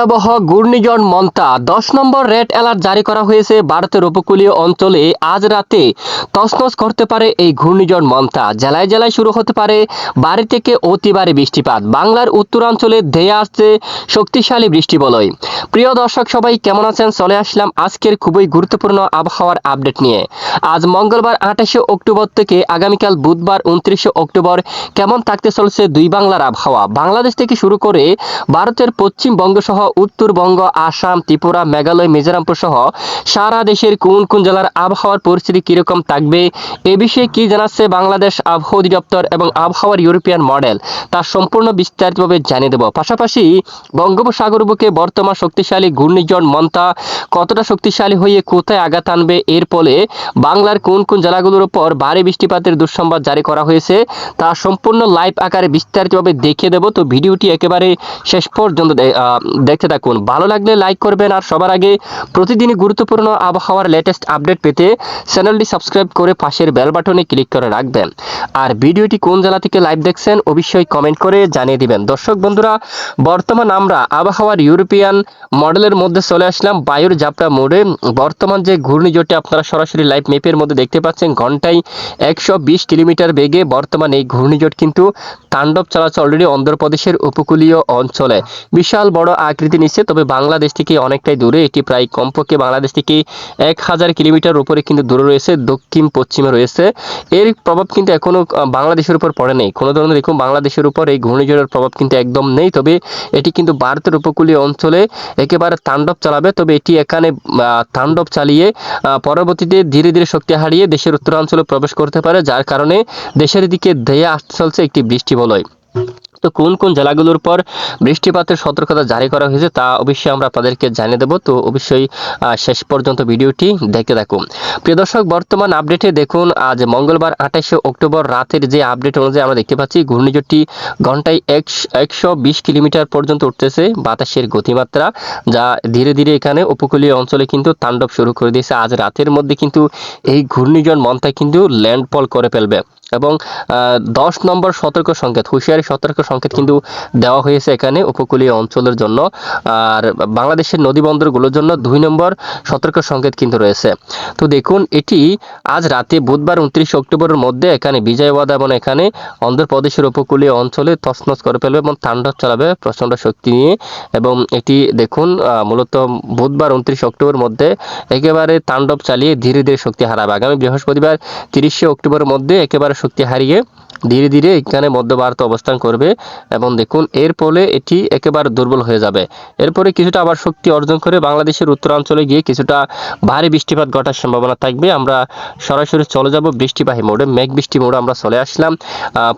ভয়াবহ ঘূর্ণিঝড় মন্তা। দশ নম্বর রেড অ্যালার্ট জারি করা হয়েছে ভারতের উপকূলীয় অঞ্চলে। আজ রাতে তছনছ করতে পারে এই ঘূর্ণিঝড় মন্তা। জেলায় জেলায় শুরু হতে পারে বাড়ি থেকে অতি ভারী বৃষ্টিপাত। বাংলার উত্তরাঞ্চলে ধেয়ে আসছে শক্তিশালী বৃষ্টি বলয়। প্রিয় দর্শক, সবাই কেমন আছেন? চলে আসলাম আজকের খুবই গুরুত্বপূর্ণ আবহাওয়ার আপডেট নিয়ে। আজ মঙ্গলবার আঠাশে অক্টোবর থেকে আগামীকাল বুধবার উনত্রিশে অক্টোবর কেমন থাকতে চলছে দুই বাংলার আবহাওয়া? বাংলাদেশ থেকে শুরু করে ভারতের পশ্চিমবঙ্গ সহ উত্তরবঙ্গ আসাম ত্রিপুরা মেঘালয় মিজোরামপুর সহ সারা দেশের কোন কোন জেলার আবহাওয়ার পরিস্থিতি কীরকম থাকবে? এ বিষয়ে কি জানাচ্ছে বাংলাদেশ আবহাওয়া অধিদপ্তর এবং আবহাওয়ার ইউরোপিয়ান মডেল? তার সম্পূর্ণ বিস্তারিতভাবে জানিয়ে দেব। পাশাপাশি বঙ্গোপসাগর বুকে বর্তমান শক্তিশালী ঘূর্ণিঝড় মন্তা কতটা শক্তিশালী হয়ে কোথায় আঘাত আনবে? এর ফলে বাংলার কোন কোন জেলাগুলোর উপর ভারী বৃষ্টিপাতের দুঃসংবাদ জারি করা হয়েছে তা সম্পূর্ণ লাইভ আকারে বিস্তারিতভাবে দেখিয়ে দেব। তো ভিডিওটি একেবারে শেষ পর্যন্ত দে- আহ, দেখতে থাকুন। ভালো লাগলে লাইক করবেন আর সবার আগে প্রতিদিনই গুরুত্বপূর্ণ আবহাওয়ার লেটেস্ট আপডেট পেতে চ্যানেলটি সাবস্ক্রাইব করে পাশের বেল বাটনে ক্লিক করে রাখবেন। আর ভিডিওটি কোন জেলা থেকে লাইভ দেখছেন অবশ্যই কমেন্ট করে জানিয়ে দিবেন। দর্শক বন্ধুরা, বর্তমান আমরা আবহাওয়ার ইউরোপিয়ান মডেলের মধ্যে চলে আসলাম বায়ুর যাত্রা মোড়ে। বর্তমান যে ঘূর্ণিঝড়টি আপনারা সরাসরি লাইভ মেপের মধ্যে দেখতে পাচ্ছেন, ঘন্টায় একশো বিশ কিলোমিটার বেগে বর্তমান এই ঘূর্ণিঝড় কিন্তু তাণ্ডব চালাচ্ছে অলরেডি অন্ধ্রপ্রদেশের উপকূলীয় অঞ্চলে। বিশাল বড় আকৃতি নিচ্ছে তবে বাংলাদেশ থেকে অনেকটাই দূরে। এটি প্রায় কমপক্ষে বাংলাদেশ থেকে এক হাজার কিলোমিটার উপরে কিন্তু দূরে রয়েছে দক্ষিণ পশ্চিমে রয়েছে। এর প্রভাব কিন্তু এখনও আহ, বাংলাদেশের উপর পড়ে নেই। কোনো ধরনের দেখুন বাংলাদেশের উপর এই ঘূর্ণিঝড়ের প্রভাব কিন্তু একদম নেই। তবে এটি কিন্তু ভারতের উপকূলীয় অঞ্চলে একেবারে তাণ্ডব চালাবে। তবে এটি এখানে তাণ্ডব চালিয়ে পরবর্তীতে ধীরে ধীরে শক্তি হারিয়ে দেশের উত্তরাঞ্চলে প্রবেশ করতে পারে যার কারণে দেশের দিকে ধেয়ে আসতে চলছে একটি বৃষ্টি বলয় তো কোন কোন জেলাগুলোর পর বৃষ্টিপাতের সতর্কতা জারি করা হয়েছে তা অবশ্যই আমরা আপনাদেরকে জানিয়ে দেবো। তো অবশ্যই শেষ পর্যন্ত ভিডিওটি দেখতে থাকুন। প্রিয় দর্শক, বর্তমান আপডেটে দেখুন, আজ মঙ্গলবার আঠাশে অক্টোবর রাতের যে আপডেট অনুযায়ী আমরা দেখতে পাচ্ছি, ঘূর্ণিঝড়টি ঘন্টায় একশো বিশ কিলোমিটার পর্যন্ত উঠতেছে বাতাসের গতিমাত্রা, যা ধীরে ধীরে এখানে উপকূলীয় অঞ্চলে কিন্তু তাণ্ডব শুরু করে দিয়েছে। আজ রাতের মধ্যে কিন্তু এই ঘূর্ণিঝড় মন্থা কিন্তু ল্যান্ডফল করে ফেলবে এবং দশ নম্বর সতর্ক সংকেত, হুঁশিয়ারি সতর্ক সংকেত কিন্তু দেওয়া হয়েছে এখানে উপকূলীয় অঞ্চলের জন্য। আর বাংলাদেশের নদী বন্দরগুলোর জন্য দুই নম্বর সতর্ক সংকেত কিন্তু রয়েছে। তো দেখুন, এটি আজ রাতে বুধবার উনত্রিশ অক্টোবরের মধ্যে এখানে বিজয়ওয়াদা এবং এখানে অন্ধ্রপ্রদেশের উপকূলীয় অঞ্চলে তছনছ করে ফেলবে এবং তাণ্ডব চালাবে প্রচণ্ড শক্তি নিয়ে। এবং এটি দেখুন মূলত বুধবার উনত্রিশ অক্টোবরের মধ্যে একেবারে তাণ্ডব চালিয়ে ধীরে ধীরে শক্তি হারাবে। আগামী বৃহস্পতিবার তিরিশে অক্টোবরের মধ্যে একেবারে শক্তি হারিয়ে ধীরে ধীরে এখানে মধ্য ভারতে অবস্থান করবে এবং দেখুন, এর ফলে এটি একেবারে দুর্বল হয়ে যাবে। এরপরে কিছুটা আবার শক্তি অর্জন করে বাংলাদেশের উত্তরাঞ্চলে গিয়ে কিছুটা ভারী বৃষ্টিপাত ঘটার সম্ভাবনা থাকবে। আমরা সরাসরি চলে যাব বৃষ্টিবাহী মোড়ে, মেঘ বৃষ্টি মোড়ে আমরা চলে আসলাম।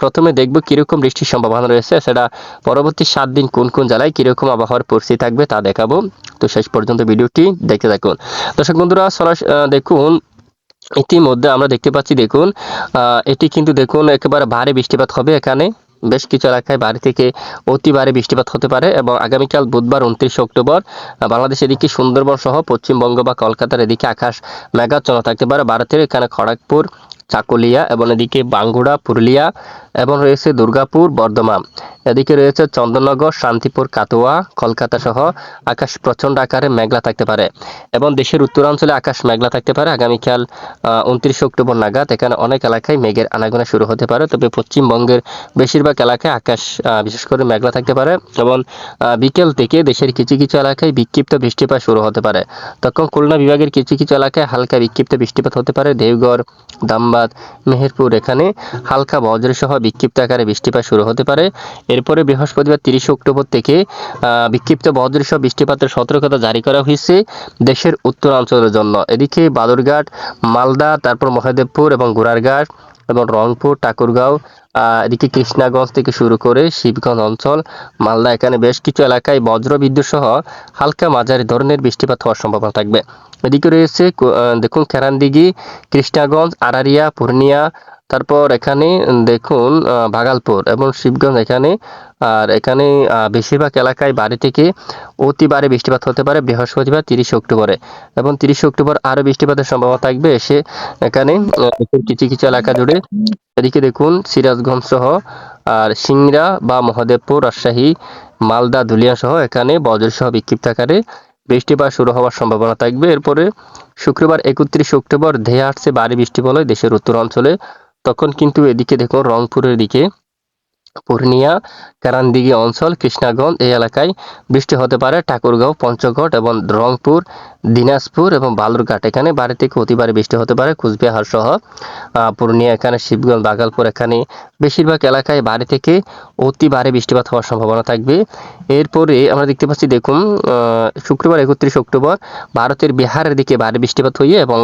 প্রথমে দেখব কীরকম বৃষ্টির সম্ভাবনা রয়েছে, সেটা পরবর্তী সাত দিন কোন কোন জেলায় কীরকম আবহাওয়ার পরিস্থিতি থাকবে তা দেখাবো। তো শেষ পর্যন্ত ভিডিওটি দেখতে থাকুন। দর্শক বন্ধুরা সরাসরি দেখুন ইতিমধ্যে আমরা দেখতে পাচ্ছি দেখুন এটি কিন্তু দেখুন একেবারে ভারী বৃষ্টিপাত হবে এখানে। বেশ কিছু এলাকায় বাড়ি থেকে অতি ভারী বৃষ্টিপাত হতে পারে এবং আগামীকাল বুধবার উনত্রিশে অক্টোবর আহ, বাংলাদেশের এদিকে সুন্দরবন সহ পশ্চিমবঙ্গ বা কলকাতার এদিকে আকাশ মেঘাচ্ছন্ন থাকতে পারে। ভারতের এখানে খড়গপুর চাকুলিয়া এবং এদিকে বাঙ্গুড়া পুরুলিয়া এবং রয়েছে দুর্গাপুর বর্ধমান। এদিকে রয়েছে চন্দননগর, শান্তিপুর কাতোয়া কলকাতা সহ আকাশ প্রচণ্ড আকারে মেঘলা থাকতে পারে এবং দেশের উত্তরাঞ্চলে আকাশ মেঘলা থাকতে পারে। আগামীকাল উনত্রিশে অক্টোবর নাগাদ এখানে অনেক এলাকায় মেঘের আনাগোনা শুরু হতে পারে। তবে পশ্চিমবঙ্গের বেশিরভাগ এলাকায় আকাশ বিশেষ করে মেঘলা থাকতে পারে এবং বিকেল থেকে দেশের কিছু কিছু এলাকায় বিক্ষিপ্ত বৃষ্টিপাত শুরু হতে পারে। তখন খুলনা বিভাগের কিছু কিছু এলাকায় হালকা বিক্ষিপ্ত বৃষ্টিপাত হতে পারে। দেওঘর দামবাদ, মেহেরপুর এখানে হালকা বজ্রসহ বিক্ষিপ্ত আকারে বৃষ্টিপাত শুরু হতে পারে। এরপরে বৃহস্পতিবার তিরিশে অক্টোবর থেকে বিক্ষিপ্ত বজ্রসহ বৃষ্টিপাতের সতর্কতা জারি করা হয়েছে দেশের উত্তরাঞ্চলের জন্য। এদিকে বাদুরঘাট মালদা, তারপর মহাদেবপুর এবং গোড়ারঘাট এবং রংপুর, ঠাকুরগাঁও এদিকে কৃষ্ণাগঞ্জ থেকে শুরু করে শিবগঞ্জ অঞ্চল, মালদা এখানে বেশ কিছু এলাকায় বজ্র বিদ্যুৎ সহ হালকা মাঝারি ধরনের বৃষ্টিপাত হওয়ার সম্ভাবনা থাকবে। এদিকে রয়েছে দেখুন খেরানদিঘি, কৃষ্ণাগঞ্জ আরারিয়া পূর্ণিয়া তারপর এখানে দেখুন ভাগালপুর এবং শিবগঞ্জ এখানে, আর এখানে বেশিরভাগ এলাকায় বাড়ি থেকে অতি বারে বৃষ্টিপাত হতে পারে বৃহস্পতিবার তিরিশে অক্টোবরে এবং তিরিশে অক্টোবর আরও বৃষ্টিপাতের সম্ভাবনা থাকবে। এসে এখানে কিছু কিছু এলাকা জুড়ে এদিকে দেখুন, সিরাজগঞ্জ সহ, আর সিংড়া বা মহাদেবপুর, রাজশাহী, মালদা ধুলিয়া সহ এখানে বজ্রসহ বিক্ষিপ্ত আকারে বৃষ্টিপাত শুরু হওয়ার সম্ভাবনা থাকবে। এরপরে শুক্রবার একত্রিশে অক্টোবর ধেয়ে আসছে ভারী বৃষ্টি বলে দেশের উত্তর অঞ্চলে তখন কিন্তু এদিকে দেখুন রংপুরের দিকে, পূর্ণিয়া, কারানদিঘি অঞ্চল, কৃষ্ণাগঞ্জ এই এলাকায় বৃষ্টি হতে পারে। ঠাকুরগাঁও, পঞ্চগড় এবং রংপুর, দিনাজপুর এবং বালুরঘাট। এখানে বাড়ি থেকে অতিবারে বৃষ্টি হতে পারে কুচবিহার সহ। পূর্ণিয়া এখানে, শিবগঞ্জ বাগালপুর এখানে। বেশিরভাগ এলাকায় বাড়ি থেকে অতি ভারী বৃষ্টিপাত হওয়ার সম্ভাবনা থাকবে। এরপরে আমরা দেখতে পাচ্ছি, দেখুন শুক্রবার একত্রিশ অক্টোবর, ভারতের বিহারের দিকে ভারী বৃষ্টিপাত হয়ে এবং